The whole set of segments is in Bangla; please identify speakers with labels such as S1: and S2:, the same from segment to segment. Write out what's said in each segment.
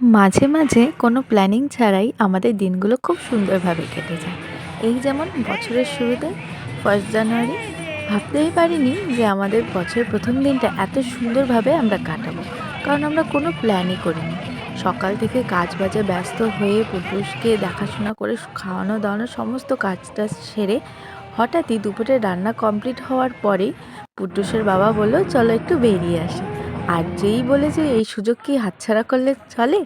S1: মাঝে মাঝে কোনো প্ল্যানিং ছাড়াই আমাদের দিনগুলো খুব সুন্দরভাবে কেটে যায়। এই যেমন বছরের শুরুতে ফার্স্ট জানুয়ারি ভাবতেই পারিনি যে আমাদের বছরের প্রথম দিনটা এত সুন্দরভাবে আমরা কাটাবো। কারণ আমরা কোনো প্ল্যানই করিনি। সকাল থেকে কাজ বাজে ব্যস্ত হয়ে পুটুসকে দেখাশোনা করে খাওয়ানো দাওয়ানো সমস্ত কাজটা সেরে হঠাৎই দুপুরে রান্না কমপ্লিট হওয়ার পরেই পুটুসের বাবা বলল চলো একটু বেরিয়ে আসি। আর যেই বলেছে এই সুযোগ কি হাতছাড়া করলে চলে?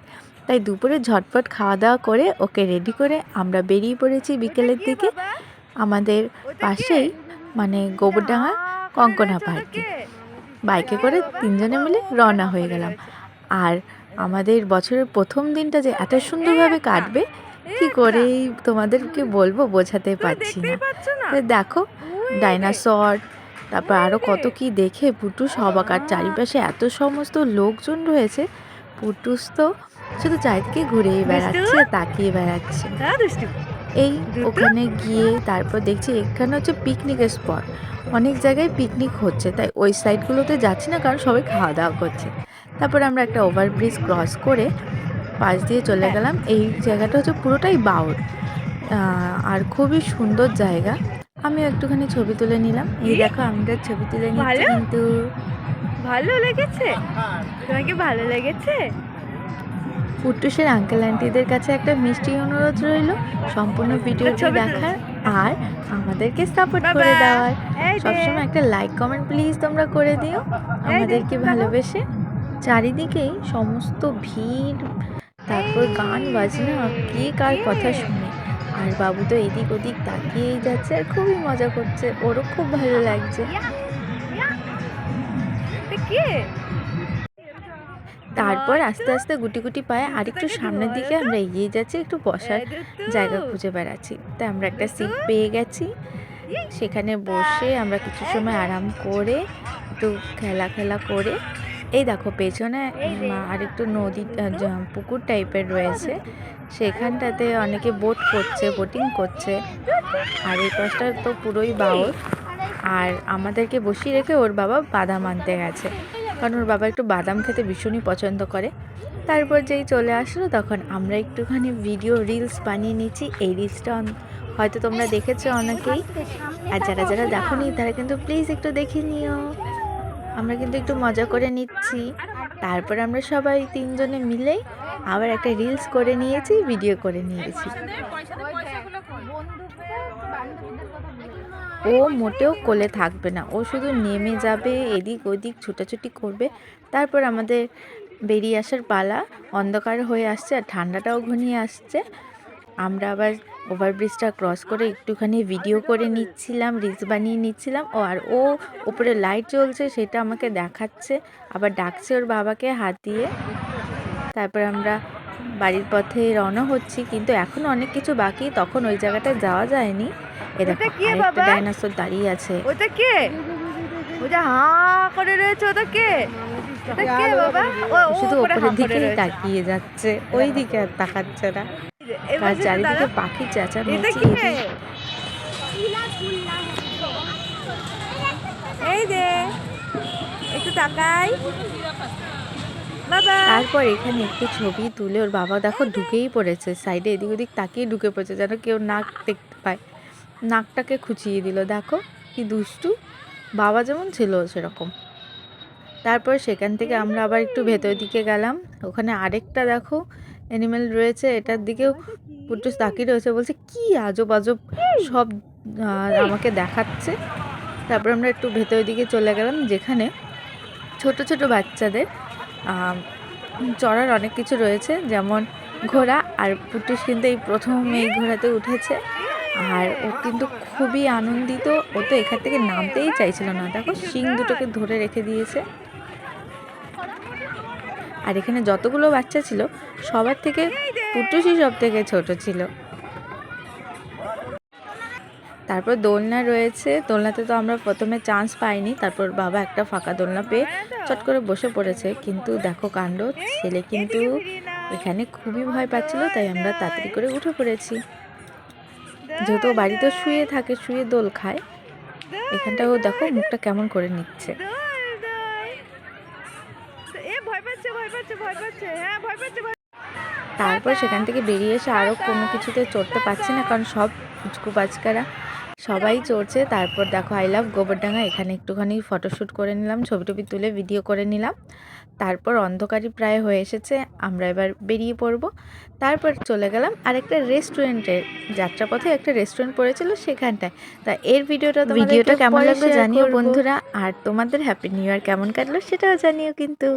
S1: তাই দুপুরে ঝটপট খাওয়া দাওয়া করে ওকে রেডি করে আমরা বেরিয়ে পড়েছি বিকেলের দিকে। আমাদের পাশেই মানে গোবরডাঙ্গা কঙ্কনা পার্কে। বাইকে করে তিনজনে মিলে রওনা হয়ে গেলাম। আর আমাদের বছরের প্রথম দিনটা যে এত সুন্দরভাবে কাটবে কি করেই তোমাদেরকে বলব বোঝাতে পারছি না। দেখো ডাইনাসর তারপর আরও কত কি দেখে পুটুস অবাক। আর চারিপাশে এত সমস্ত লোকজন রয়েছে পুটুস তো শুধু চারিদিকে ঘুরেই বেড়াচ্ছে তাকিয়ে বেড়াচ্ছে। এই ওখানে গিয়ে তারপর দেখছি এখানে হচ্ছে পিকনিকের স্পট অনেক জায়গায় পিকনিক হচ্ছে তাই ওই সাইডগুলোতে যাচ্ছি না কারণ সবাই খাওয়া দাওয়া করছে। তারপর আমরা একটা ওভারব্রিজ ক্রস করে পাশ দিয়ে চলে গেলাম। এই জায়গাটা হচ্ছে পুরোটাই আহ, আর খুবই সুন্দর জায়গা। আমি একটুখানি ছবি তুলে নিলাম। এই দেখো আমরা ছবি তুলে নিচ্ছি? কিন্তু
S2: ভালো লেগেছে? তোমাকে ভালো লেগেছে?
S1: পুট্টুসের আঙ্কেল আন্টিদের কাছে একটা মিষ্টি অনুরোধ রইল। সম্পূর্ণ ভিডিওটি
S2: ছবি
S1: দেখার। আর আমাদেরকে সাপোর্ট করে দেওয়ার। সবসময় একটা লাইক কমেন্ট প্লিজ তোমরা করে দিও। আমাদেরকে ভালোবেসে। চারিদিকেই সমস্ত ভিড় তারপর গান বাজনা কে কার কথা শুনে। আর বাবু তো এদিক ওদিক তাকিয়েই যাচ্ছে আর খুবই মজা করছে। ওরও খুব ভালো লাগছে। তারপর আস্তে আস্তে গুটি গুটি পায়ে আরেকটু সামনের দিকে আমরা এগিয়ে যাচ্ছি, একটু বসার জায়গা খুঁজে বেড়াচ্ছি। তাই আমরা একটা সিট পেয়ে গেছি। সেখানে বসে আমরা কিছু সময় আরাম করে একটু খেলা খেলা করে, এই দেখো পেছনে আরেকটু নদী পুকুর টাইপের রয়েছে। সেখানটাতে অনেকে বোট করছে বোটিং করছে। আর এই পাশটা তো পুরোই বাউর আর আমাদেরকে বসিয়ে রেখে ওর বাবা বাদাম আনতে গেছে। কারণ ওর বাবা একটু বাদাম খেতে ভীষণই পছন্দ করে। তারপর যেই চলে আসলো, তখন আমরা একটুখানি ভিডিও রিলস বানিয়ে নিচ্ছি। এই রিলসটা হয়তো তোমরা দেখেছ অনেকেই। আর যারা যারা দেখোনি, তারা কিন্তু প্লিজ একটু দেখে নিও। আমরা কিন্তু একটু মজা করে নিচ্ছি। তারপর আমরা সবাই তিনজনে মিলেই আবার একটা রিলস করে নিয়েছি ভিডিও করে নিয়েছি। ও মোটেও কোলে থাকবে না। ও শুধু নেমে যাবে, এদিক ওদিক ছুটাছুটি করবে। তারপর আমাদের বেরিয়ে আসার পালা অন্ধকার হয়ে আসছে আর ঠান্ডাটাও ঘনিয়ে আসছে। আমরা আবার ওভারব্রিজটা ক্রস করে একটুখানি ভিডিও করে নিচ্ছিলাম রিলস বানিয়ে নিচ্ছিলাম ও আর ও উপরে লাইট জ্বলছে সেটা আমাকে দেখাচ্ছে আবার ডাকছে ওর বাবাকে হাত দিয়ে। তারপর আমরা বাড়ির পথে রওনা হচ্ছি কিন্তু এখন অনেক কিছু বাকি তখন ওই জায়গাটায় যাওয়া যায়নি। এ দেখো
S2: ওটা কে
S1: আরেকটা
S2: বাবা?
S1: ডাইনোসর দাঁড়িয়ে আছে।
S2: ওটা কে? ওটা হা করে রয়েছে ওটা কে? ওটা কে বাবা? ও ও
S1: শুধু ওপরের দিকেই তাকিয়ে যাচ্ছে ওই দিকে আর তাকাচ্ছে না।
S2: শুধু
S1: চারিদিকে
S2: দাঁড়া।
S1: পাখির চেঁচামেচি
S2: এই দে একটু তাকাই।
S1: তারপর এখানে একটু ছবি তুলে ওর বাবা দেখো ঢুকেই পড়েছে সাইডে এদিক ওদিক তাকিয়ে ঢুকে পড়েছে যেন কেউ নাক দেখতে পায়। নাকটাকে খুঁচিয়ে দিল দেখো কি দুষ্টু। বাবা যেমন ছিল সেরকম। তারপর সেখান থেকে আমরা আবার একটু ভেতর দিকে গেলাম। ওখানে আরেকটা দেখো অ্যানিমেল রয়েছে, এটার দিকেও পুটুস তাকিয়ে রয়েছে, বলছে, কি আজব আজব সব আমাকে দেখাচ্ছে। তারপর আমরা একটু ভেতরের দিকে চলে গেলাম, যেখানে ছোট ছোট বাচ্চাদের চড়ার অনেক কিছু রয়েছে, যেমন ঘোড়া, আর পুটুস কিন্তু এই প্রথম এই ঘোড়াতে উঠেছে, আর ও কিন্তু খুবই আনন্দিত, ও তো এখান থেকে নামতেই চাইছিল না। দেখো, শিং দুটোকে ধরে রেখে দিয়েছে। আর এখানে যতগুলো বাচ্চা ছিল, সবার থেকে পুটুসই সব থেকে ছোট ছিল। তারপর দোলনা রয়েছে। দোলনাতে তো আমরা প্রথমে চান্স পাইনি। তারপর বাবা একটা ফাঁকা দোলনা পেয়ে চট করে বসে পড়েছে। কিন্তু দেখো কাণ্ড, ছেলে কিন্তু এখানে খুবই ভয় পাচ্ছিল, তাই আমরা তাড়াতাড়ি করে উঠে পড়েছি। যেহেতু বাড়িতে শুয়ে থাকে, শুয়ে দোল খায়, এখানটাও দেখো মুখটা কেমন করে নিচ্ছে।
S2: পাচ্ছে ভয় পাচ্ছে ভয় পাচ্ছে। হ্যাঁ ভয় পাচ্ছে
S1: তারপর সেখান থেকে বেরিয়ে এসে আরও কোনো কিছুতে চড়তে পারছে না কারণ সব ফুচকু বাচকারা সবাই চড়ছে। তারপর দেখো আই লাভ গোবরডাঙ্গা। এখানে একটুখানি ফটোশ্যুট করে নিলাম ছবি টবি তুলে ভিডিও করে নিলাম। তারপর অন্ধকারই প্রায় হয়ে এসেছে আমরা এবার বেরিয়ে পড়ব। তারপর চলে গেলাম আর একটা রেস্টুরেন্টে যাত্রাপথে একটা রেস্টুরেন্ট পড়েছিল সেখানটায়। তা এর ভিডিওটা ভিডিওটা কেমন লাগল জানিও বন্ধুরা আর তোমাদের হ্যাপি নিউ ইয়ার কেমন কাটলো সেটাও জানিও কিন্তু।